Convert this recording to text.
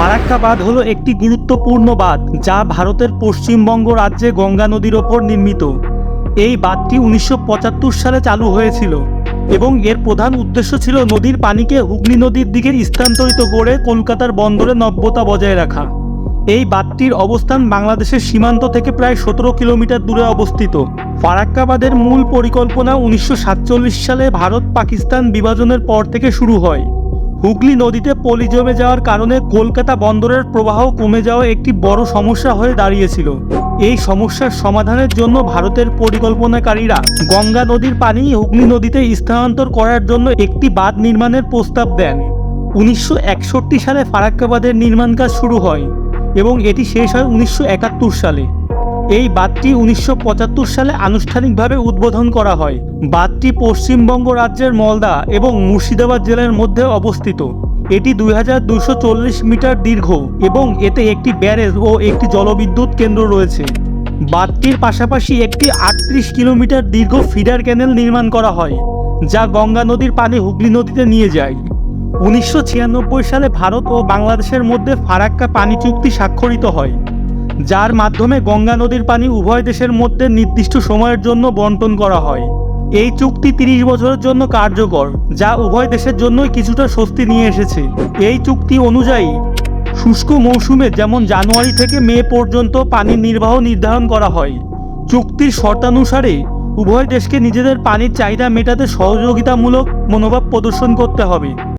ফারাক্কা বাঁধ হলো একটি গুরুত্বপূর্ণ বাঁধ যা ভারতের পশ্চিমবঙ্গ রাজ্যে গঙ্গা নদীর ওপর নির্মিত। এই বাঁধটি উনিশশো পঁচাত্তর সালে চালু হয়েছিল এবং এর প্রধান উদ্দেশ্য ছিল নদীর পানিকে হুগলি নদীর দিকে স্থানান্তরিত করে কলকাতার বন্দরে নব্যতা বজায় রাখা। এই বাঁধটির অবস্থান বাংলাদেশের সীমান্ত থেকে প্রায় সতেরো কিলোমিটার দূরে অবস্থিত। ফারাক্কাবাদের মূল পরিকল্পনা উনিশশো সাতচল্লিশ সালে ভারত পাকিস্তান বিভাজনের পর থেকে শুরু হয়। হুগলি নদীতে পলি জমে যাওয়ার কারণে কলকাতা বন্দরের প্রবাহ কমে যাওয়া একটি বড় সমস্যা হয়ে দাঁড়িয়েছিল। এই সমস্যার সমাধানের জন্য ভারতের পরিকল্পনাকারীরা গঙ্গা নদীর পানি হুগলি নদীতে স্থানান্তর করার জন্য একটি বাঁধ নির্মাণের প্রস্তাব দেন। উনিশশো একষট্টি সালে ফারাক্কা বাঁধের নির্মাণ কাজ শুরু হয় এবং এটি শেষ হয় উনিশশো একাত্তর সালে। এই বাঁধটি উনিশশো পঁচাত্তর সালে আনুষ্ঠানিকভাবে উদ্বোধন করা হয়। বাঁধটি পশ্চিমবঙ্গ রাজ্যের মলদা এবং মুর্শিদাবাদ জেলার মধ্যে অবস্থিত। এটি দুই মিটার দীর্ঘ এবং এতে একটি ব্যারেজ ও একটি জলবিদ্যুৎ কেন্দ্র রয়েছে। বাঁধটির পাশাপাশি একটি আটত্রিশ কিলোমিটার দীর্ঘ ফিডার ক্যানেল নির্মাণ করা হয়, যা গঙ্গা নদীর পানি হুগলি নদীতে নিয়ে যায়। উনিশশো ছিয়ানব্বই সালে ভারত ও বাংলাদেশের মধ্যে ফারাক্কা পানি চুক্তি স্বাক্ষরিত হয়। যার মাধ্যমে গঙ্গা নদীর পানি উভয় দেশের মধ্যে নির্দিষ্ট সময়ের জন্য বন্টন করা হয়। এই চুক্তি তিরিশ বছরের জন্য কার্যকর, যা উভয় দেশের জন্যই কিছুটা স্বস্তি নিয়ে এসেছে। এই চুক্তি অনুযায়ী, শুষ্ক মৌসুমে যেমন জানুয়ারি থেকে মে পর্যন্ত পানির নির্বাহ নির্ধারণ করা হয়, চুক্তির শর্তানুসারে উভয় দেশকে নিজেদের পানির চাহিদা মেটাতে সহযোগিতামূলক মনোভাব প্রদর্শন করতে হবে।